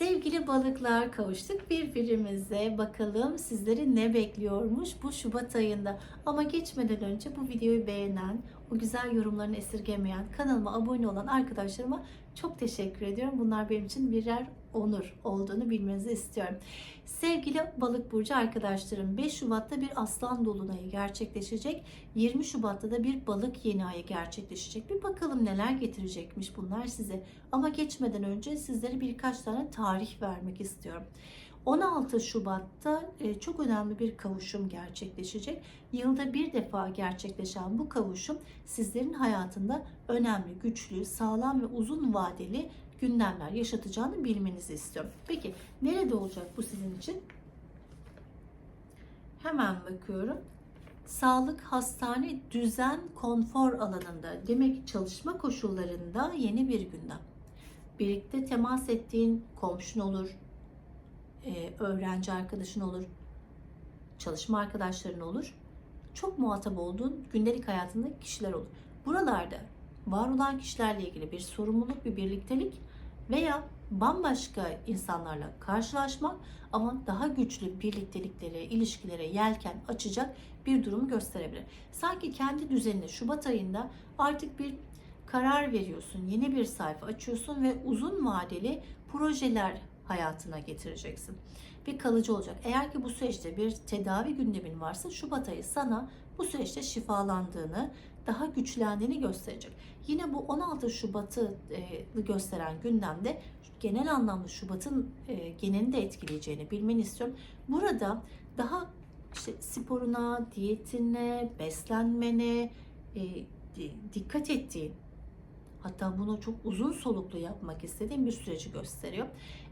Sevgili balıklar kavuştuk birbirimize. Bakalım sizleri ne bekliyormuş bu Şubat ayında. Ama geçmeden önce bu videoyu beğenen, o güzel yorumlarını esirgemeyen, kanalıma abone olan arkadaşlarıma çok teşekkür ediyorum. Bunlar benim için birer onur olduğunu bilmenizi istiyorum. Sevgili balık burcu arkadaşlarım 5 Şubat'ta bir aslan dolunayı gerçekleşecek. 20 Şubat'ta da bir balık yeni ayı gerçekleşecek. Bir bakalım neler getirecekmiş bunlar size. Ama geçmeden önce sizlere birkaç tane tarih vermek istiyorum. 16 Şubat'ta e, çok önemli bir kavuşum gerçekleşecek. Yılda bir defa gerçekleşen bu kavuşum sizlerin hayatında önemli, güçlü, sağlam ve uzun vadeli gündemler yaşatacağını bilmenizi istiyorum. Peki nerede olacak bu sizin için? Hemen bakıyorum. Sağlık, hastane, düzen, konfor alanında demek çalışma koşullarında yeni bir gündem. Birlikte temas ettiğin komşun olur, e, öğrenci arkadaşın olur, çalışma arkadaşların olur. Çok muhatap olduğun gündelik hayatındaki kişiler olur. Buralarda var olan kişilerle ilgili bir sorumluluk, bir birliktelik veya bambaşka insanlarla karşılaşmak ama daha güçlü birlikteliklere, ilişkilere yelken açacak bir durumu gösterebilir. Sanki kendi düzenini Şubat ayında artık bir karar veriyorsun, yeni bir sayfa açıyorsun ve uzun vadeli projeler hayatına getireceksin. Ve kalıcı olacak. Eğer ki bu süreçte bir tedavi gündemin varsa Şubat ayı sana bu süreçte şifalandığını, daha güçlendiğini gösterecek. Yine bu 16 Şubat'ı e, gösteren gündemde genel anlamda Şubat'ın e, genelini de etkileyeceğini bilmeni istiyorum. Burada daha işte sporuna, diyetine, beslenmene e, dikkat ettiğin Hatta bunu çok uzun soluklu yapmak istediğim bir süreci gösteriyor.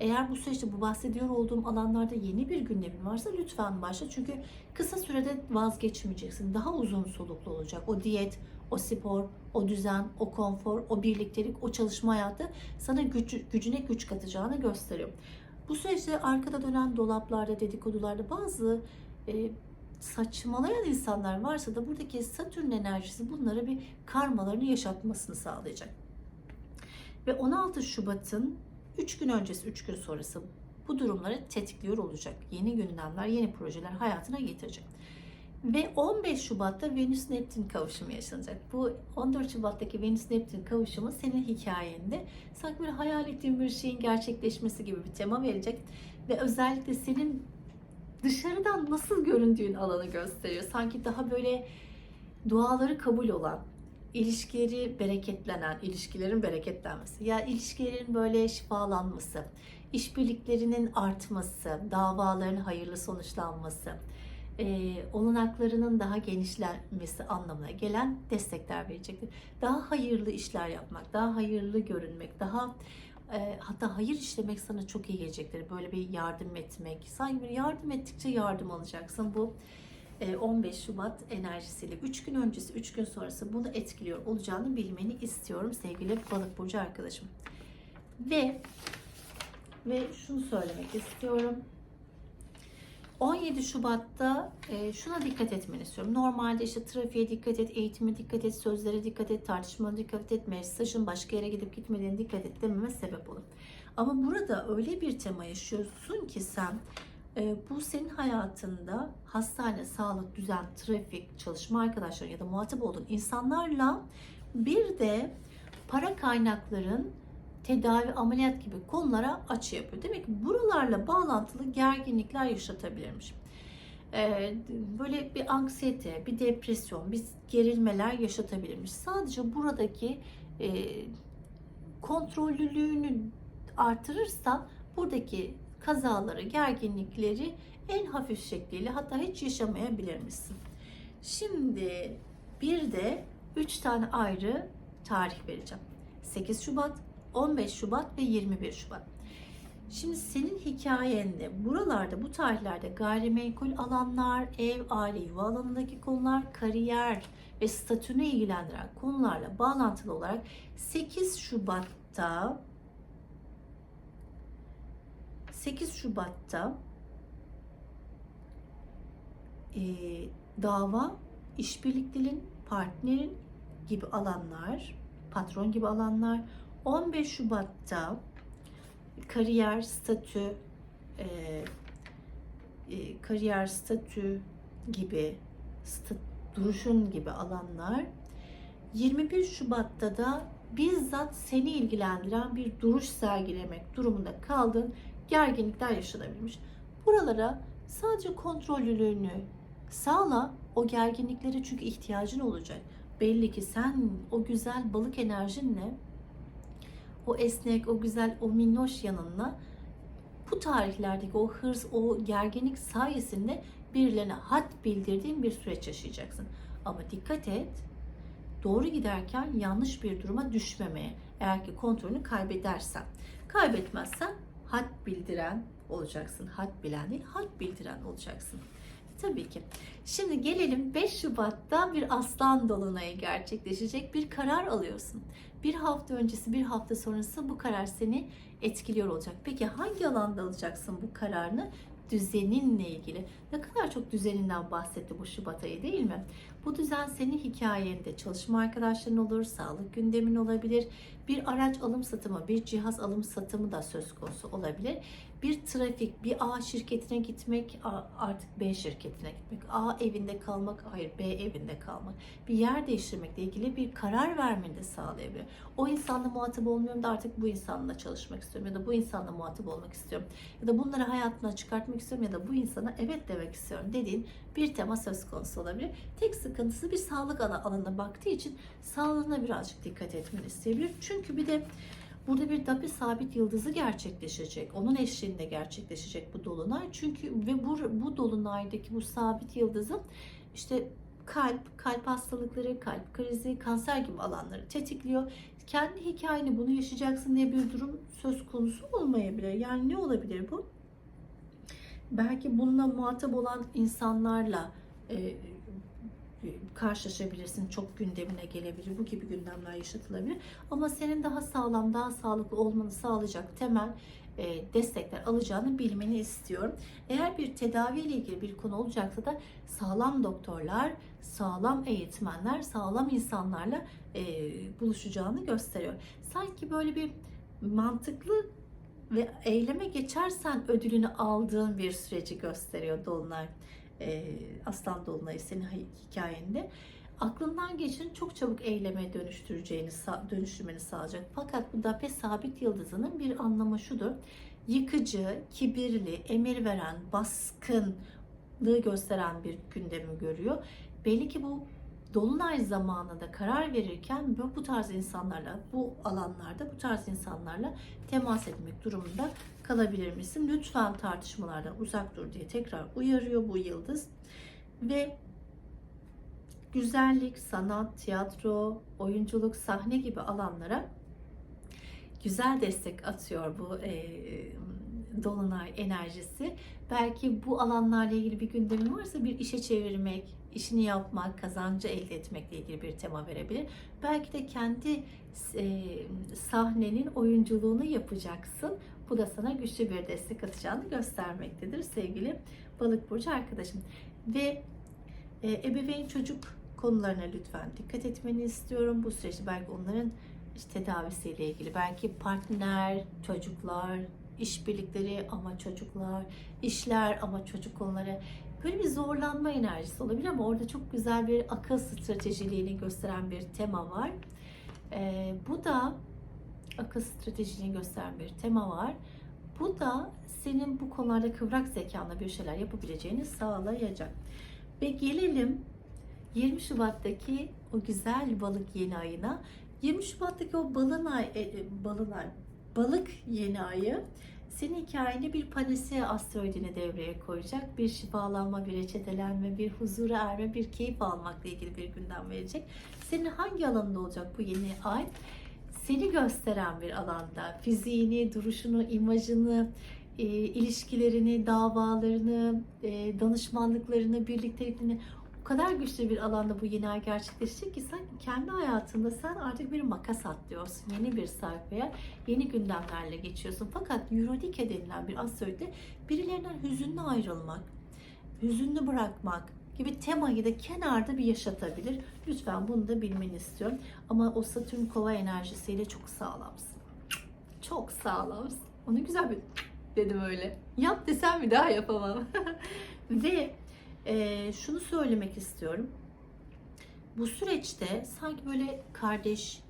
Eğer bu süreçte bu bahsediyor olduğum alanlarda yeni bir gündemin varsa lütfen başla. Çünkü kısa sürede vazgeçmeyeceksin. Daha uzun soluklu olacak. O diyet, o spor, o düzen, o konfor, o birliktelik, o çalışma hayatı sana güç, gücüne güç katacağını gösteriyor. Bu süreçte arkada dönen dolaplarda, dedikodularda bazı e, saçmalayan insanlar varsa da buradaki Satürn enerjisi bunlara bir karmalarını yaşatmasını sağlayacak. Ve 16 Şubat'ın 3 gün öncesi, 3 gün sonrası bu durumları tetikliyor olacak. Yeni gündemler, yeni projeler hayatına getirecek. Ve 15 Şubat'ta Venüs Neptün kavuşumu yaşanacak. Bu 14 Şubat'taki Venüs Neptün kavuşumu senin hikayende sanki böyle hayal ettiğin bir şeyin gerçekleşmesi gibi bir tema verecek. Ve özellikle senin dışarıdan nasıl göründüğün alanı gösteriyor. Sanki daha böyle duaları kabul olan, ilişkileri bereketlenen, ilişkilerin bereketlenmesi, ya ilişkilerin böyle şifalanması, işbirliklerinin artması, davaların hayırlı sonuçlanması, e, olanaklarının daha genişlenmesi anlamına gelen destekler verecektir. Daha hayırlı işler yapmak, daha hayırlı görünmek, daha hatta hayır işlemek sana çok iyi gelecektir. Böyle bir yardım etmek. Sanki bir yardım ettikçe yardım alacaksın. Bu e, 15 Şubat enerjisiyle 3 gün öncesi 3 gün sonrası bunu etkiliyor olacağını bilmeni istiyorum sevgili balık burcu arkadaşım. Ve ve şunu söylemek istiyorum. 17 Şubat'ta e, şuna dikkat etmeni istiyorum. Normalde işte trafiğe dikkat et, eğitime dikkat et, sözlere dikkat et, tartışmalara dikkat et, mesajın başka yere gidip gitmediğine dikkat et dememe sebep olur. Ama burada öyle bir tema yaşıyorsun ki sen e, bu senin hayatında hastane, sağlık, düzen, trafik, çalışma arkadaşları ya da muhatap olduğun insanlarla bir de para kaynakların tedavi, ameliyat gibi konulara açı yapıyor. Demek ki buralarla bağlantılı gerginlikler yaşatabilirmiş. Ee, böyle bir anksiyete, bir depresyon, bir gerilmeler yaşatabilirmiş. Sadece buradaki e, kontrollülüğünü artırırsan buradaki kazaları, gerginlikleri en hafif şekliyle hatta hiç yaşamayabilir misin? Şimdi bir de 3 tane ayrı tarih vereceğim. 8 Şubat, 15 Şubat ve 21 Şubat. Şimdi senin hikayende buralarda bu tarihlerde gayrimenkul alanlar, ev, aile, yuva alanındaki konular, kariyer ve statünü ilgilendiren konularla bağlantılı olarak 8 Şubat'ta 8 Şubat'ta e, dava, işbirlikteliğin, partnerin gibi alanlar, patron gibi alanlar, 15 Şubat'ta kariyer, statü, e, e, kariyer, statü gibi, sta- duruşun gibi alanlar 21 Şubat'ta da bizzat seni ilgilendiren bir duruş sergilemek durumunda kaldığın gerginlikler yaşanabilmiş. Buralara sadece kontrollülüğünü sağla o gerginlikleri çünkü ihtiyacın olacak. Belli ki sen o güzel balık enerjinle o esnek, o güzel, o minnoş yanınla bu tarihlerdeki o hırs, o gerginlik sayesinde birilerine had bildirdiğin bir süreç yaşayacaksın. Ama dikkat et, doğru giderken yanlış bir duruma düşmemeye. Eğer ki kontrolünü kaybedersen. Kaybetmezsen had bildiren olacaksın. Had bilen değil, had bildiren olacaksın. Tabii ki. Şimdi gelelim 5 Şubat'ta bir aslan dolunayı gerçekleşecek. Bir karar alıyorsun. Bir hafta öncesi, bir hafta sonrası bu karar seni etkiliyor olacak. Peki hangi alanda alacaksın bu kararını? Düzeninle ilgili. Ne kadar çok düzeninden bahsetti bu Şubat ayı değil mi? Bu düzen senin hikayende çalışma arkadaşların olur, sağlık gündemin olabilir, bir araç alım satımı, bir cihaz alım satımı da söz konusu olabilir. Bir trafik, bir A şirketine gitmek, artık B şirketine gitmek, A evinde kalmak, hayır B evinde kalmak, bir yer değiştirmekle ilgili bir karar vermeni de sağlayabilir. O insanla muhatap olmuyorum da artık bu insanla çalışmak istiyorum ya da bu insanla muhatap olmak istiyorum ya da bunları hayatına çıkartmak istiyorum ya da bu insana evet demek istiyorum dediğin bir tema söz konusu olabilir. Tek sıkıntısı bir sağlık ala- alanına baktığı için sağlığına birazcık dikkat etmeni isteyebilir. Çünkü bir de burada bir dapi sabit yıldızı gerçekleşecek. Onun eşliğinde gerçekleşecek bu dolunay. Çünkü ve bu, bu dolunaydaki bu sabit yıldızın işte kalp, kalp hastalıkları, kalp krizi, kanser gibi alanları tetikliyor. Kendi hikayeni bunu yaşayacaksın diye bir durum söz konusu olmayabilir. Yani ne olabilir bu? Belki bununla muhatap olan insanlarla e, karşılaşabilirsin. Çok gündemine gelebilir. Bu gibi gündemler yaşatılabilir. Ama senin daha sağlam, daha sağlıklı olmanı sağlayacak temel e, destekler alacağını bilmeni istiyorum. Eğer bir tedavi ile ilgili bir konu olacaksa da sağlam doktorlar, sağlam eğitmenler, sağlam insanlarla e, buluşacağını gösteriyor. Sanki böyle bir mantıklı ve eyleme geçersen ödülünü aldığın bir süreci gösteriyor Dolunay. E, Aslan Dolunay'ı senin hikayende. Aklından geçin çok çabuk eyleme dönüştüreceğini, dönüştürmeni sağlayacak. Fakat bu Dape sabit yıldızının bir anlamı şudur. Yıkıcı, kibirli, emir veren, baskınlığı gösteren bir gündemi görüyor. Belli ki bu Dolunay zamanında karar verirken bu, bu tarz insanlarla, bu alanlarda bu tarz insanlarla temas etmek durumunda kalabilir misin? Lütfen tartışmalardan uzak dur diye tekrar uyarıyor bu yıldız. Ve güzellik, sanat, tiyatro, oyunculuk, sahne gibi alanlara güzel destek atıyor bu e, dolunay enerjisi. Belki bu alanlarla ilgili bir gündemin varsa bir işe çevirmek, işini yapmak, kazancı elde etmekle ilgili bir tema verebilir. Belki de kendi e, sahnenin oyunculuğunu yapacaksın. Bu da sana güçlü bir destek atacağını göstermektedir sevgili balık burcu arkadaşım. Ve e, ebeveyn çocuk konularına lütfen dikkat etmeni istiyorum. Bu süreçte belki onların işte tedavisiyle ilgili, belki partner, çocuklar, işbirlikleri ama çocuklar, işler ama çocuk konuları böyle bir zorlanma enerjisi olabilir ama orada çok güzel bir akıl stratejiliğini gösteren bir tema var. Ee, bu da akıl stratejiliğini gösteren bir tema var. Bu da senin bu konularda kıvrak zekanla bir şeyler yapabileceğini sağlayacak. Ve gelelim 20 Şubat'taki o güzel balık yeni ayına. 20 Şubat'taki o balın ay, e, balın ay, balık yeni ayı senin hikayeni bir panese asteroidini devreye koyacak. Bir şifalanma, bir reçetelenme, bir huzura erme, bir keyif almakla ilgili bir gündem verecek. Senin hangi alanında olacak bu yeni ay? Seni gösteren bir alanda. Fiziğini, duruşunu, imajını, e, ilişkilerini, davalarını, e, danışmanlıklarını, birlikteliklerini o kadar güçlü bir alanda bu yeni ay gerçekleşecek ki sen kendi hayatında sen artık bir makas atlıyorsun. Yeni bir sayfaya, yeni gündemlerle geçiyorsun. Fakat Eurodike denilen bir astrolojide birilerinden hüzünlü ayrılmak, hüzünlü bırakmak gibi temayı da kenarda bir yaşatabilir. Lütfen bunu da bilmeni istiyorum. Ama o Satürn kova enerjisiyle çok sağlamsın. Çok sağlamsın. Onu güzel bir dedim öyle. Yap desem bir daha yapamam. Ve e, şunu söylemek istiyorum. Bu süreçte sanki böyle kardeş,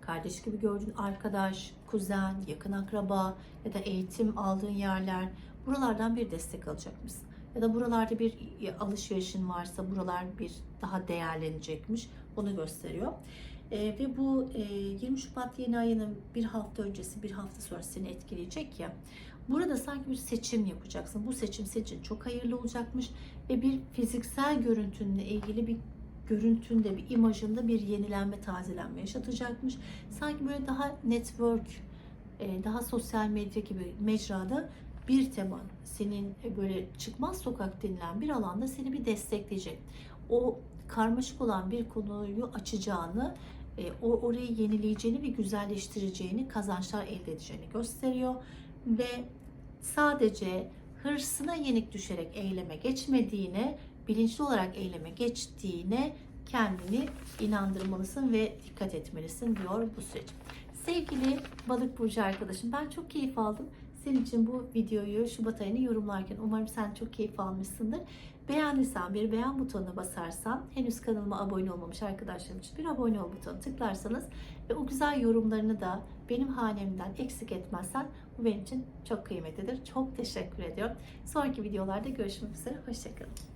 kardeş gibi gördüğün arkadaş, kuzen, yakın akraba ya da eğitim aldığın yerler buralardan bir destek alacakmışsın. Ya da buralarda bir alışverişin varsa buralar bir daha değerlenecekmiş. Onu gösteriyor. E, ve bu e, 20 Şubat yeni ayının bir hafta öncesi, bir hafta sonra seni etkileyecek ya. Burada sanki bir seçim yapacaksın. Bu seçim seçin çok hayırlı olacakmış ve bir fiziksel görüntünle ilgili bir görüntünde, bir imajında bir yenilenme, tazelenme yaşatacakmış. Sanki böyle daha network, e, daha sosyal medya gibi mecrada bir tema senin e, böyle çıkmaz sokak denilen bir alanda seni bir destekleyecek. O karmaşık olan bir konuyu açacağını, e, o orayı yenileyeceğini ve güzelleştireceğini, kazançlar elde edeceğini gösteriyor ve sadece hırsına yenik düşerek eyleme geçmediğine, bilinçli olarak eyleme geçtiğine kendini inandırmalısın ve dikkat etmelisin diyor bu süreç. Sevgili balık burcu arkadaşım ben çok keyif aldım. Senin için bu videoyu Şubat ayını yorumlarken umarım sen çok keyif almışsındır. Beğendiysen bir beğen butonuna basarsan, henüz kanalıma abone olmamış arkadaşlarım için bir abone ol butonu tıklarsanız ve o güzel yorumlarını da benim hanemden eksik etmezsen bu benim için çok kıymetlidir. Çok teşekkür ediyorum. Sonraki videolarda görüşmek üzere. Hoşçakalın.